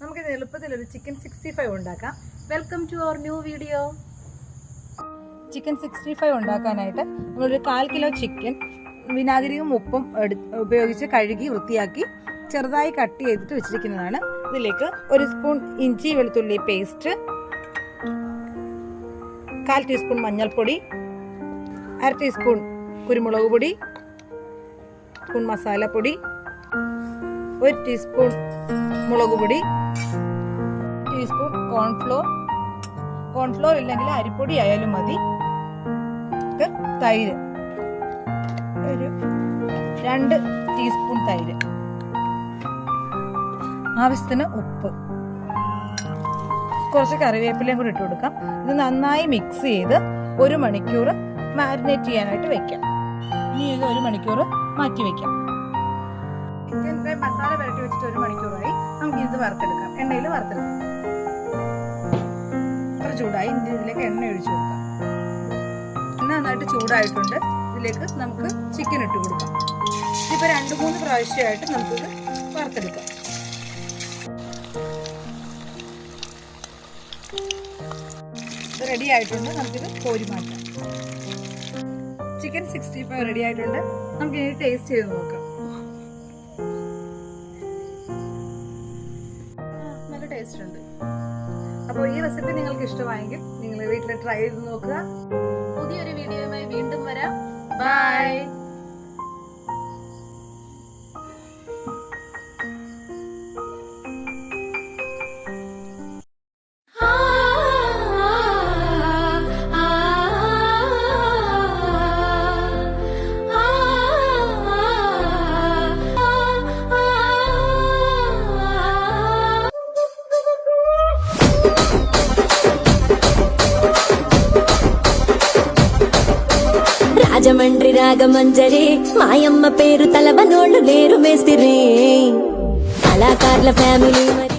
നമുക്കിത് എളുപ്പത്തിൽ ഒരു ചിക്കൻ സിക്സ്റ്റി ഫൈവ് ഉണ്ടാക്കാം. Welcome to our new video chicken sixty five ഉണ്ടാക്കാനായിട്ട് നമ്മളൊരു കാൽ കിലോ ചിക്കൻ വിനാഗിരിയും ഉപ്പും ഉപയോഗിച്ച് കഴുകി വൃത്തിയാക്കി ചെറുതായി കട്ട് ചെയ്തിട്ട് വെച്ചിരിക്കുന്നതാണ്. ഇതിലേക്ക് ഒരു സ്പൂൺ ഇഞ്ചി വെളുത്തുള്ളി പേസ്റ്റ് കാൽ ടീസ്പൂൺ മഞ്ഞൾപ്പൊടി അര ടീസ്പൂൺ കുരുമുളക് പൊടി സ്പൂൺ മസാലപ്പൊടി ഒരു ടീസ്പൂൺ മുളക് പൊടി ടീസ്പൂൺ കോൺഫ്ലോർ കോൺഫ്ലോർ ഇല്ലെങ്കിൽ അരിപ്പൊടി ആയാലും മതി. തൈര്. ഒരു രണ്ട് ടീസ്പൂൺ തൈര്. ആവശ്യത്തിന് ഉപ്പ്. കുറച്ച് കറിവേപ്പിലയും കൂടി ഇട്ട് കൊടുക്കാം. ഇത് നന്നായി മിക്സ് ചെയ്ത് ഒരു മണിക്കൂർ മാരിനേറ്റ് ചെയ്യാനായിട്ട് വെക്കാം. ഇനി ഇത് ഒരു മണിക്കൂർ മാറ്റി വെക്കാം. ചിക്കന്റെ മസാല പുരട്ടി വെച്ചിട്ട് ഒരു മണിക്കൂറായി. നമുക്ക് ഇത് വറുത്തെടുക്കാം. എണ്ണയിൽ വറുത്തെടുക്കാം. ഇത്ര ചൂടായി. ഇനി ഇതിലേക്ക് എണ്ണ ഒഴിച്ചു കൊടുക്കാം. എണ്ണ നന്നായിട്ട് ചൂടായിട്ടുണ്ട്. ഇതിലേക്ക് നമുക്ക് ചിക്കൻ ഇട്ട് കൊടുക്കാം. ഇതിപ്പോൾ രണ്ട് മൂന്ന് പ്രാവശ്യമായിട്ട് നമുക്കിത് വറുത്തെടുക്കാം. ഇത് റെഡി ആയിട്ടുണ്ട്. നമുക്കിത് കോരി മാറ്റാം. ചിക്കൻ സിക്സ്റ്റി ഫൈവ് റെഡി ആയിട്ടുണ്ട്. നമുക്ക് ഇനി ടേസ്റ്റ് ചെയ്ത് നോക്കാം. ടേസ്റ്റ് ഉണ്ട്. അപ്പോൾ ഈ റെസിപ്പി നിങ്ങൾക്ക് ഇഷ്ടമായെങ്കിൽ നിങ്ങൾ വീട്ടിൽ ട്രൈ ചെയ്ത് നോക്കുക. പുതിയൊരു വീഡിയോയുമായി വീണ്ടും വരാം. రాజమండ్రి రాగమంజరి మాయమ్మ పేరు తలవనోళ్ళు లేరు మేస్తిరి. కళాకారుల ఫ్యామిలీ మరి